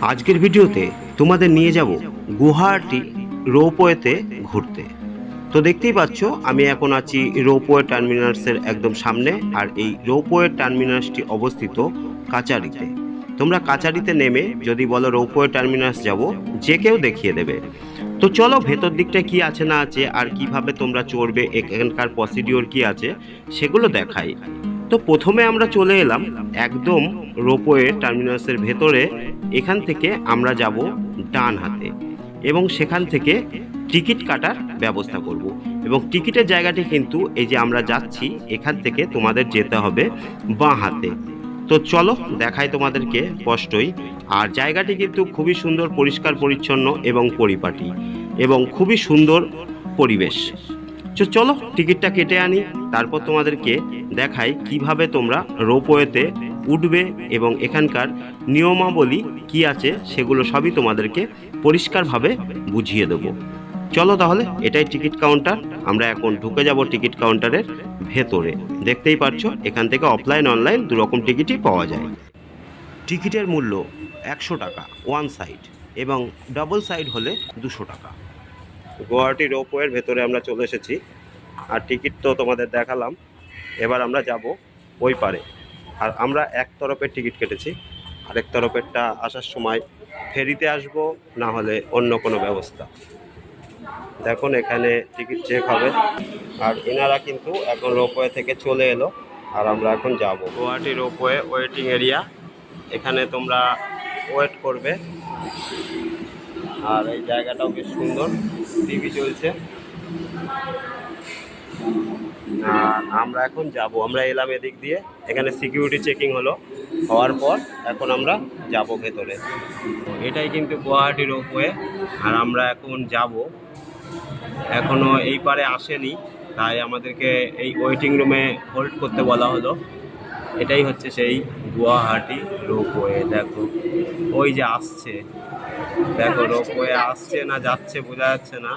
আজকের ভিডিওতে তোমাদের নিয়ে যাব গুয়াহাটি রোপওয়েতে ঘুরতে। তো দেখতেই পাচ্ছ, আমি এখন আছি রোপওয়ে টার্মিনালসের একদম সামনে, আর এই রোপওয়ে টার্মিনালসটি অবস্থিত কাচারিতে। তোমরা কাচারিতে নেমে যদি বলো রোপওয়ে টার্মিনালস যাব, যে কেউ দেখিয়ে দেবে। তো চলো ভেতর দিকটা কি আছে না আছে, আর কীভাবে তোমরা চড়বে এখানকার প্রসিডিওর কি আছে, সেগুলো দেখাই। তো প্রথমে আমরা চলে এলাম একদম রোপওয়ে টার্মিনালসের ভেতরে। এখান থেকে আমরা যাব ডান হাতে এবং সেখান থেকে টিকিট কাটার ব্যবস্থা করব। এবং টিকিটের জায়গাটি কিন্তু এই যে আমরা যাচ্ছি, এখান থেকে তোমাদের যেতে হবে বাঁ হাতে। তো চলো দেখাই তোমাদেরকে স্পষ্টই। আর জায়গাটি কিন্তু খুবই সুন্দর, পরিষ্কার, পরিচ্ছন্ন এবং পরিপাটি এবং খুবই সুন্দর পরিবেশ। তো চলো টিকিটটা কেটে আনি। তারপর তোমাদেরকে দেখাই কীভাবে তোমরা রোপওয়েতে উঠবে এবং এখানকার নিয়মাবলী কি আছে, সেগুলো সবই তোমাদেরকে পরিষ্কারভাবে বুঝিয়ে দেবো। চলো তাহলে, এটাই টিকিট কাউন্টার। আমরা এখন ঢুকে যাব টিকিট কাউন্টারের ভেতরে। দেখতেই পারছ, এখান থেকে অফলাইন, অনলাইন দু রকম টিকিটই পাওয়া যায়। টিকিটের মূল্য একশো টাকা, ওয়ান সাইড এবং ডাবল সাইড হলে দুশো টাকা। গুয়াহাটি রোপওয়ের ভেতরে আমরা চলে এসেছি। আর টিকিট তো তোমাদের দেখালাম। এবার আমরা যাব ওই পারে। আর আমরা এক তরফের টিকিট কেটেছি। আরেক তরফেরটা আসার সময় ফেরিতে আসব, না হলে অন্য কোনো ব্যবস্থা। দেখুন, এখানে টিকিট চেক হবে। আর এনারা কিন্তু এখন রোপওয়ে থেকে চলে এলো। আর আমরা এখন যাব। Guwahati ropeway waiting area. এখানে তোমরা ওয়েট করবে। আর এই জায়গাটাও বেশ সুন্দর। টিভি চলছে। আর আমরা এখন যাব। আমরা এলাম এদিক দিয়ে। এখানে সিকিউরিটি চেকিং হলো। হওয়ার পর এখন আমরা যাব ভেতরে। এটাই কিন্তু গুয়াহাটি রোপওয়ে আর আমরা এখন যাব। এখনও এই পারে আসেনি। তাই আমাদেরকে এই ওয়েটিং রুমে হোল্ড করতে বলা হলো। এটাই হচ্ছে সেই গুয়াহাটি রোপওয়ে দেখো, ওই যে আসছে। দেখো, রোপওয়ে আসছে না, যাচ্ছে, বোঝা যাচ্ছে না।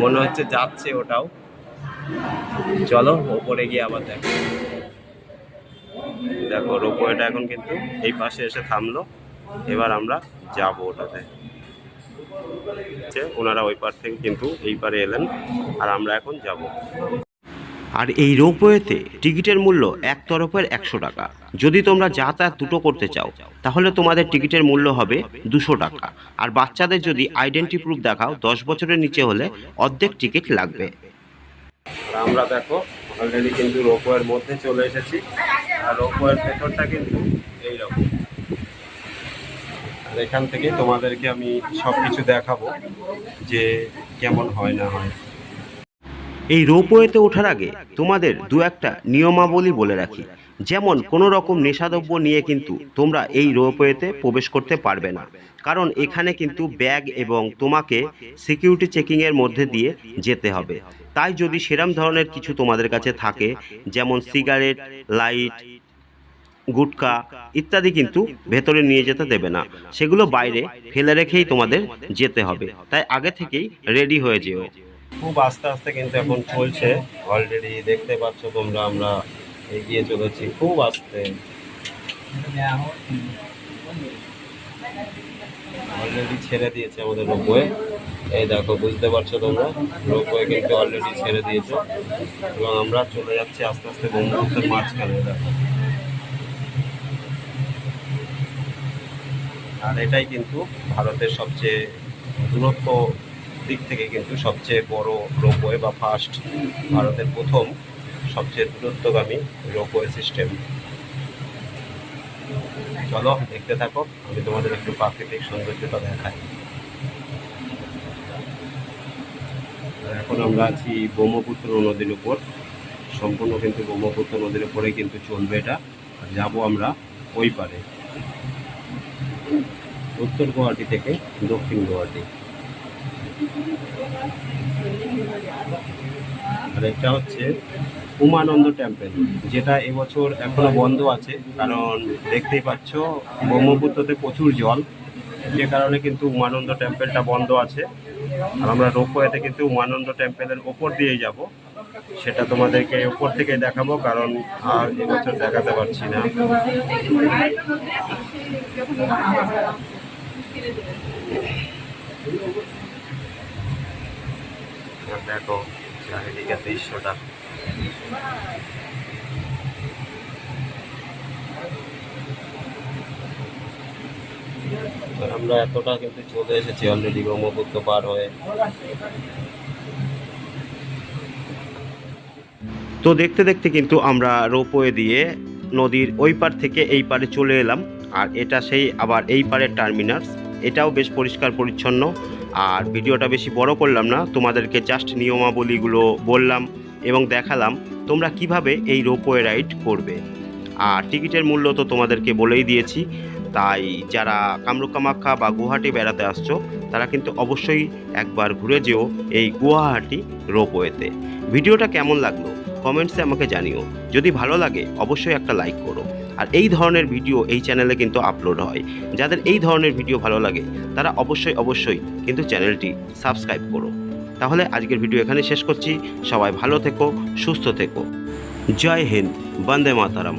মনে হচ্ছে যাচ্ছে ওটাও। চলো, ওপরে গিয়ে আবার দেখো। দেখো, রোপওয়েটা এখন কিন্তু এই পাশে এসে থামলো। এবার আমরা যাব ওটাতে। ওনারা ওই পার থেকে কিন্তু এই পারে এলেন, আর আমরা এখন যাব। আর এই রোপওয়েতে টিকিটের মূল্য এক তরফের একশো টাকা। যদি তোমরা যাতায়াত দুটো করতে চাও, তাহলে তোমাদের টিকিটের মূল্য হবে দুশো টাকা। আর বাচ্চাদের যদি আইডেন্টি প্রুফ দেখাও, দশ বছরের নিচে হলে অর্ধেক টিকিট লাগবে। আমরা দেখো অলরেডি কিন্তু রোপওয়ের মধ্যে চলে এসেছি। আর রোপওয়ের ভেতরটা কিন্তু এইরকম। আর এখান থেকে তোমাদেরকে আমি সব কিছু দেখাবো যে কেমন হয় না হয়। এই রোপওয়েতে ওঠার আগে তোমাদের দু একটা নিয়মাবলী বলে রাখি। যেমন, কোনো রকম নেশাদ্রব্য নিয়ে কিন্তু তোমরা এই রোপওয়েতে প্রবেশ করতে পারবে না। কারণ এখানে কিন্তু ব্যাগ এবং তোমাকে সিকিউরিটি চেকিংয়ের মধ্যে দিয়ে যেতে হবে। তাই যদি সেরম ধরনের কিছু তোমাদের কাছে থাকে, যেমন সিগারেট, লাইট, গুটকা ইত্যাদি কিন্তু ভেতরে নিয়ে যেতে দেবে না। সেগুলো বাইরে ফেলে রেখেই তোমাদের যেতে হবে। তাই আগে থেকেই রেডি হয়ে যেও। খুব আস্তে আস্তে কিন্তু এখন চলছে। অলরেডি দেখতে পাচ্ছ তোমরা, আমরা এগিয়ে চলেছি খুব আস্তে। অলরেডি ছেড়ে দিয়েছে আমাদের রোপওয়ে এই দেখো, বুঝতে পারছ তোমরা? রোপওয়ে কিন্তু অলরেডি ছেড়ে দিয়েছে। এবং আমরা চলে যাচ্ছি আস্তে আস্তে ব্রহ্মপুত্রের মাঝখানে, দেখো। আর এটাই কিন্তু ভারতের সবচেয়ে দূরত্ব দিক থেকে কিন্তু সবচেয়ে বড় রোপওয়ে বা ফার্স্ট ভারতের প্রথম সবচেয়ে দূরত্বগামী রোপওয়ে সিস্টেম চলো, দেখতে থাকো, আমি তোমাদের একটু প্রাকৃতিক সৌন্দর্যটা দেখাই। এখন আমরা আছি ব্রহ্মপুত্র নদীর উপর। সম্পূর্ণ কিন্তু ব্রহ্মপুত্র নদীর উপরে কিন্তু চলবে এটা। যাব আমরা ওই পারে। উত্তর গুয়াহাটি থেকে দক্ষিণ গুয়াহাটি। আর এটা হচ্ছে উমানন্দ টেম্পল যেটা এবছর এখনও বন্ধ আছে, কারণ দেখতেই পাচ্ছ ব্রহ্মপুত্রতে প্রচুর জল। যে কারণে কিন্তু উমানন্দ টেম্পলটা বন্ধ আছে। আর আমরা রোপওয়েতে কিন্তু উমানন্দ টেম্পলের ওপর দিয়েই যাব। সেটা তোমাদেরকে উপর থেকে দেখাবো, কারণ আর এবছর দেখাতে পারছি না। দেখো, চারিদিকে দৃশ্যটা আমরা এতটা কিন্তু চলে এসেছি অলরেডি ব্রহ্মপুত্র পার হয়ে। তো দেখতে দেখতে কিন্তু আমরা রোপওয়ে দিয়ে নদীর ওই পার থেকে এই পারে চলে এলাম, আর এটা সেই আবার এই পারের টার্মিনাস এটাও বেশ পরিষ্কার পরিচ্ছন্ন। আর ভিডিওটা বেশি বড় করলাম না, তোমাদেরকে জাস্ট নিয়মাবলীগুলো বললাম এবং দেখালাম তোমরা কীভাবে এই রোপওয়ে রাইড করবে। আর টিকিটের মূল্য তো তোমাদেরকে বলেই দিয়েছি, তাই যারা কামরূপ কামাখ্যা বা গুয়াহাটি বেড়াতে আসছো, তারা কিন্তু অবশ্যই একবার ঘুরে যেও এই গুয়াহাটি রোপওয়েতে। ভিডিওটা কেমন লাগল? কমেন্টসে আমাকে জানিও। যদি ভালো লাগে, অবশ্যই একটা লাইক করো। আর এই ধরনের ভিডিও এই চ্যানেলে কিন্তু আপলোড হয়। যাদের এই ধরনের ভিডিও ভালো লাগে, তারা অবশ্যই অবশ্যই কিন্তু চ্যানেলটি সাবস্ক্রাইব করো। তাহলে আজকের ভিডিও এখানে শেষ করছি। সবাই ভালো থেকো, সুস্থ থেকো। জয় হিন্দ, বন্দে মাতারাম।